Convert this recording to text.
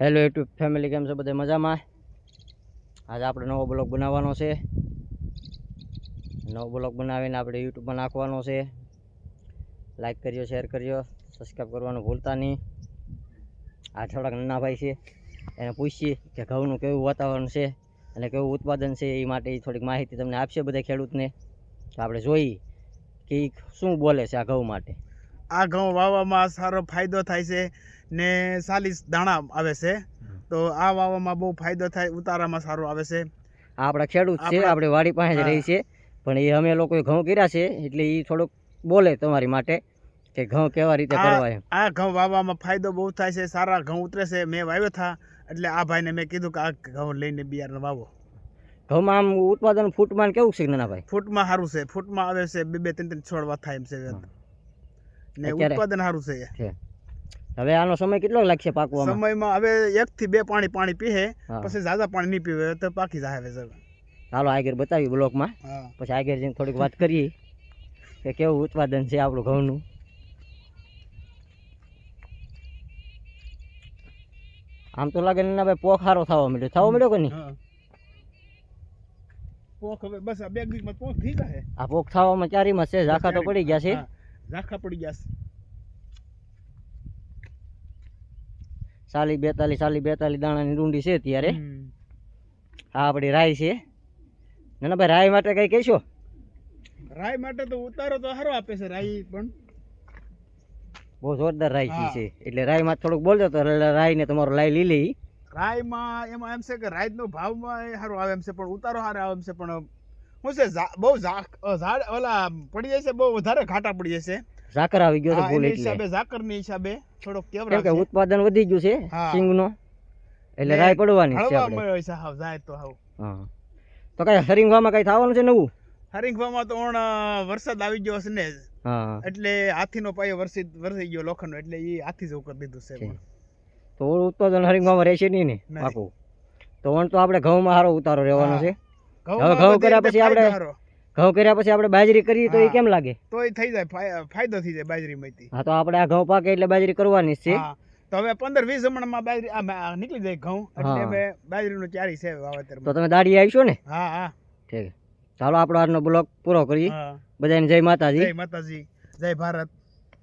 Hello YouTube family કેમ છો બધા? મજામાં? આજે આપણે નવો બ્લોગ બનાવવાનો છે. નવો બ્લોગ બનાવીને આપણે યુટ્યુબમાં નાખવાનો છે. લાઈક કરજો શેર કરજો સબસ્ક્રાઈબ કરવાનું ભૂલતા નહીં. આ થોડાક નાના ભાઈ છે, એને પૂછીએ કે ઘઉંનું કેવું વાતાવરણ છે અને કેવું ઉત્પાદન છે એ માટે એ થોડીક માહિતી તમને આપશે બધા ખેડૂતને. તો આપણે જોઈએ કે શું બોલે છે આ ઘઉં માટે. આ ઘઉં વાવવામાં સારો ફાયદો થાય છે ને ચાલીસ દાણા આવે છે. તો આ વાવવામાં બહુ ફાયદો થાય ઉતારામાં સારું આવે છે. આ આપણા ખેડૂત છે આપણે વાડી પાસે જ રહી છે. પણ એ અમે લોકોએ ઘઉં કર્યા છે એટલે એ થોડુંક બોલે તમારી માટે કે ઘઉં કેવા રીતે કરવા આ ઘઉં વાવવામાં ફાયદો બહુ થાય છે સારા ઘઉં ઉતરે છે. મેં વાવ્યો થા એટલે આ ભાઈને મેં કીધું કે આ ઘઉં લઈને બિયારણ વાવો. ઘઉંમાં આમ ઉત્પાદન ફૂટમાં કેવું છે નાના ભાઈ ફૂટમાં સારું છે ફૂટમાં આવે છે બે બે ત્રણ ત્રણ છોડવા થાય એમ છે. ને ઉત્પાદન સારું છે. હવે આનો સમય કેટલો લાગશે પાકવામાં? સમયમાં હવે એક થી બે પાણી પાણી પીએ પછી ઝાઝા પાણી નહીં પીવે તો પાકી જાય હવે હાલો આગળ બતાવી બ્લોકમાં પછી આગળ જઈને થોડીક વાત કરીએ કે કેવું ઉત્પાદન છે આપણું ઘઉંનું. આમ તો લાગે નાના ભાઈ પોખ સારો થવા મળ્યો થવા મળ્યો કે નહીં? પોખ હવે બસ આ બે વીકમાં પોખ થઈ જાય આ પોખ થવામાં ચારીમાં છે? ઝાખા તો પડી ગયા છે. ઝાંખા પડી ગયા છે. સાલી બેતાલી સાલી બેતાલી દાણાની ડુંડી છે ત્યારે હા આપણી રાય છે. નાના ભાઈ રાય માટે કઈ કહેશો? રાય માટે તો ઉતારો તો સારો આપે છે રાય પણ. બહુ જોરદાર રાય. છે. એટલે રાયમાં થોડુંક બોલજો તો રાય ને તમારો લાઈ લીલી રાયમાં એમાં એમ છે કે રાઈનો ભાવમાં એ સારો આવે એમ છે પણ ઉતારો સારો આવે એમ છે પણ શું છે બહુ ઝાડ ઓલા પડી જશે બહુ વધારે ઘાટા પડી જાય ઝાકર આવી ગયો છે ભૂલ એટલે હિસાબે ઝાકરની હિસાબે થોડોક કેવડા કે ઉત્પાદન વધી ગયું છે સિંગ નો એટલે રાય પડવાની છે આપણે. હાવ જાય તો હાવ. હા. તો કઈ હરિંગવામાં કઈ થવાનું છે નવું? હરિંગવામાં તો ઓણ વરસાદ આવી ગયો છે ને. એટલે હાથીનો પાયો વરસી વરસી ગયો લોખંડનો એટલે એ હાથી જેવું કરી દીધું છે. તો ઉત્પાદન હરિંગવામાં રહેશે નહીં ને. પાકું? તો ઓણ તો આપણે ઘઉંમાં સારો ઉતારો રહેવાનો છે. ઘઉંમાં ઘઉં કર્યા પછી આપણે- ઘઉં કર્યા પછી આપણે બાજરી કરીએ તો એ કેમ લાગે? તોય થઈ જાય ફાયદો થઈ જાય બાજરીમાંથી. હા તો આપણે આ ઘઉં પાકે એટલે બાજરી કરવાની છે. તો હવે પંદર વીસ હમણાંમાં બાજરી નીકળી જાય ઘઉં. એટલે બાજરી હવે બાજરીનું ચારી છે તો તમે દાડી આવીશો ને? હા હા. ઠીક. ચાલો આપણો આજનો બ્લોગ પૂરો કરીએ. બધાને જય માતાજી. જય માતાજી. જય ભારત.